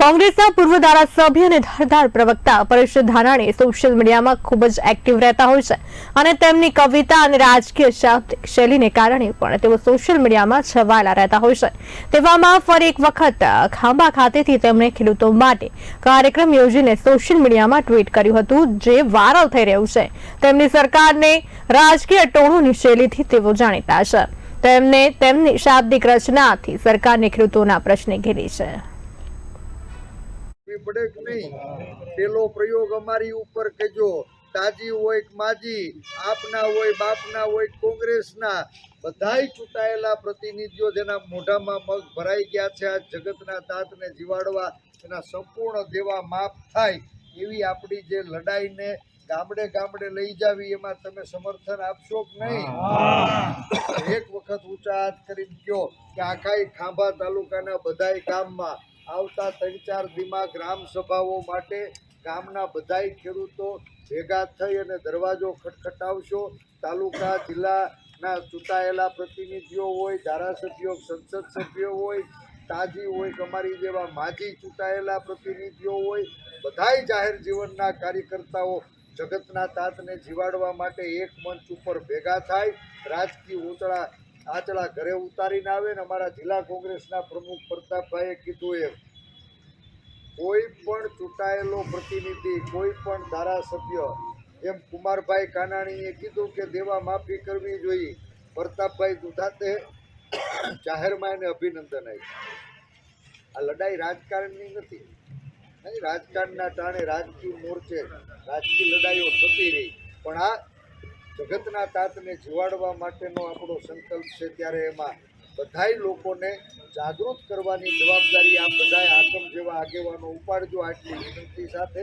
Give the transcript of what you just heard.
કોંગ્રેસના પૂર્વ ધારાસભ્ય અને ધારધાર પ્રવક્તા પરેશ ધાનાણી સોશિયલ મીડિયામાં ખૂબ જ એક્ટિવ રહેતા હોય છે અને તેમની કવિતા અને રાજકીય શાબ્દિક શૈલીને કારણે પણ તેઓ સોશિયલ મીડિયામાં છવાયેલા રહેતા હોય છે. તેવામાં ફરી એક વખત ખાંભા ખાતેથી તેમણે ખેડૂતો માટે કાર્યક્રમ યોજીને સોશિયલ મીડિયામાં ટ્વીટ કર્યું હતું, જે વાયરલ થઈ રહ્યું છે. તેમની સરકારને રાજકીય ટોણોની શૈલીથી તેઓ જાણીતા છે. તેમને તેમની શાબ્દિક રચનાથી સરકારને ખેડૂતોના પ્રશ્ને ઘેરી છે. કરવી પડે કે નહીં? પેલો પ્રયોગ અમારી ઉપર કેજો તાજી હોય કે માજી, આપના હોય, બાપના હોય કોંગ્રેસના. બધાય ચૂંટાયેલા પ્રતિનિધિઓ જેના મોઢામાં મગ ભરાઈ ગયા છે આ જગતના તાતને જીવાડવા, એના સંપૂર્ણ દેવા માફ થાય એવી આપણી જે લડાઈને ગામડે ગામડે લઈ જાવી, એમાં તમે સમર્થન આપશો કે નહીં? એક વખત ઊંચા હાથ કરીને કયો કે આખા ખાંભા તાલુકાના બધાય ગામમાં આવતા ત્રણ ચાર ધીમા ગ્રામ સભાઓ માટે ગામના બધાય ખેડૂતો ભેગા થઈ અને દરવાજો ખટખટાવશો. તાલુકા, જિલ્લાના ચૂંટાયેલા પ્રતિનિધિઓ હોય, ધારાસભ્યો, સંસદ સભ્યો હોય, તાજી હોય કે અમારી જેવા માજી ચૂંટાયેલા પ્રતિનિધિઓ હોય, બધાય જાહેર જીવનના કાર્યકર્તાઓ જગતના તાતને જીવાડવા માટે એક મંચ ઉપર ભેગા થાય. રાજકીય ઉતળા આચળા ઘરે ઉતારીને આવે ને અમારા જિલ્લા કોંગ્રેસના પ્રમુખ પ્રતાપભાઈએ કીધું એમ, કોઈ પણ ચૂંટાયેલો પ્રતિનિધિ, કોઈ પણ ધારાસભ્ય, એમ કુમારભાઈ કાનાણીએ કીધું કે દેવા માફી કરવી જોઈએ. પ્રતાપભાઈ દુધાતે જાહેરમાં એને અભિનંદન આપ્યું. આ લડાઈ રાજકારણની નથી. નહીં, રાજકારણના ટાણે રાજકીય મોરચે રાજકીય લડાઈઓ થતી રહી. પણ આ જગતના તાતને જીવાડવા માટેનો આપણો સંકલ્પ છે ત્યારે એમાં બધાય લોકોને જાગૃત કરવાની જવાબદારી આ બધાય આગમ જેવા આગેવાનો ઉપાડજો આટલી વિનંતી સાથે.